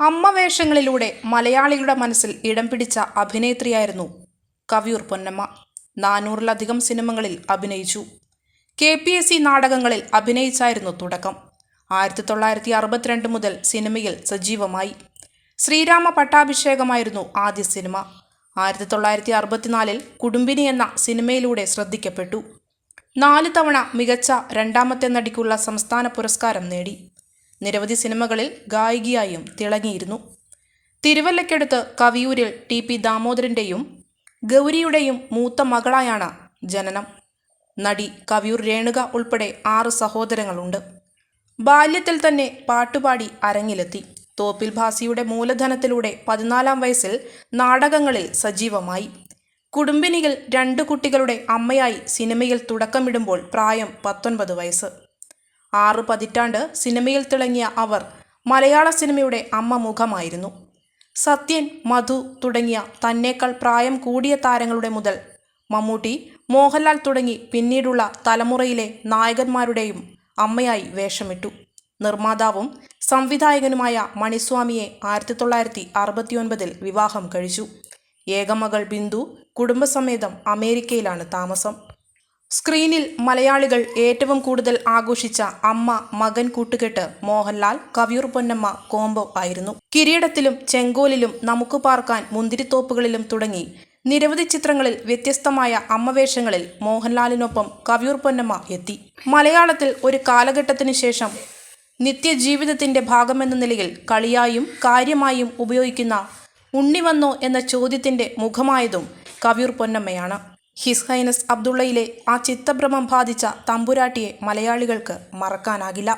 അമ്മ വേഷങ്ങളിലൂടെ മലയാളികളുടെ മനസ്സിൽ ഇടം പിടിച്ച അഭിനേത്രിയായിരുന്നു കവിയൂർ പൊന്നമ്മ. നാനൂറിലധികം സിനിമകളിൽ അഭിനയിച്ചു. കെ പി എസ് സി നാടകങ്ങളിൽ അഭിനയിച്ചായിരുന്നു തുടക്കം. ആയിരത്തി തൊള്ളായിരത്തി അറുപത്തിരണ്ട് മുതൽ സിനിമയിൽ സജീവമായി. ശ്രീരാമ പട്ടാഭിഷേകമായിരുന്നു ആദ്യ സിനിമ. ആയിരത്തി തൊള്ളായിരത്തി അറുപത്തിനാലിൽ കുടുംബിനി എന്ന സിനിമയിലൂടെ ശ്രദ്ധിക്കപ്പെട്ടു. നാല് തവണ മികച്ച രണ്ടാമത്തെ നടിക്കുള്ള സംസ്ഥാന പുരസ്കാരം നേടി. നിരവധി സിനിമകളിൽ ഗായികയായും തിളങ്ങിയിരുന്നു. തിരുവല്ലയ്ക്കടുത്ത് കവിയൂരിൽ ടി പി ദാമോദരന്റെയും ഗൗരിയുടെയും മൂത്ത മകളായാണ് ജനനം. നടി കവിയൂർ രേണുക ഉൾപ്പെടെ ആറ് സഹോദരങ്ങളുണ്ട്. ബാല്യത്തിൽ തന്നെ പാട്ടുപാടി അരങ്ങിലെത്തി. തോപ്പിൽ ഭാസിയുടെ മൂലധനത്തിലൂടെ പതിനാലാം വയസ്സിൽ നാടകങ്ങളിൽ സജീവമായി. കുടുംബിനിയിൽ രണ്ട് കുട്ടികളുടെ അമ്മയായി സിനിമയിൽ തുടക്കമിടുമ്പോൾ പ്രായം പത്തൊൻപത് വയസ്സ്. ആറ് പതിറ്റാണ്ട് സിനിമയിൽ തിളങ്ങിയ അവർ മലയാള സിനിമയുടെ അമ്മ മുഖമായിരുന്നു. സത്യൻ മധു തുടങ്ങിയ തന്നേക്കാൾ പ്രായം കൂടിയ താരങ്ങളുടെ മുതൽ മമ്മൂട്ടി മോഹൻലാൽ തുടങ്ങി പിന്നീടുള്ള തലമുറയിലെ നായകന്മാരുടെയും അമ്മയായി വേഷമിട്ടു. നിർമ്മാതാവും സംവിധായകനുമായ മണിസ്വാമിയെ ആയിരത്തി തൊള്ളായിരത്തി അറുപത്തിയൊൻപതിൽ വിവാഹം കഴിച്ചു. ഏകമകൾ ബിന്ദു കുടുംബസമേതം അമേരിക്കയിലാണ് താമസം. സ്ക്രീനിൽ മലയാളികൾ ഏറ്റവും കൂടുതൽ ആഘോഷിച്ച അമ്മ മകൻ കൂട്ടുകെട്ട് മോഹൻലാൽ കവിയൂർ പൊന്നമ്മ കോംബോ ആയിരുന്നു. കിരീടത്തിലും ചെങ്കോലിലും നമുക്ക് പാർക്കാൻ മുന്തിരിത്തോപ്പുകളിലും തുടങ്ങി. നിരവധി ചിത്രങ്ങളിൽ വ്യത്യസ്തമായ അമ്മവേഷങ്ങളിൽ മോഹൻലാലിനൊപ്പം കവിയൂർ പൊന്നമ്മ എത്തി. മലയാളത്തിൽ ഒരു കാലഘട്ടത്തിനു ശേഷം നിത്യജീവിതത്തിന്റെ ഭാഗമെന്ന നിലയിൽ കളിയായും കാര്യമായും ഉപയോഗിക്കുന്ന ഉണ്ണി വന്നോ എന്ന ചോദ്യത്തിന്റെ മുഖമായതും കവിയൂർ പൊന്നമ്മയാണ്. ഹിസ് ഹൈനസ് അബ്ദുള്ളയിലെ ആ ചിത്തഭ്രമം ബാധിച്ച തമ്പുരാട്ടിയെ മലയാളികൾക്ക് മറക്കാനാകില്ല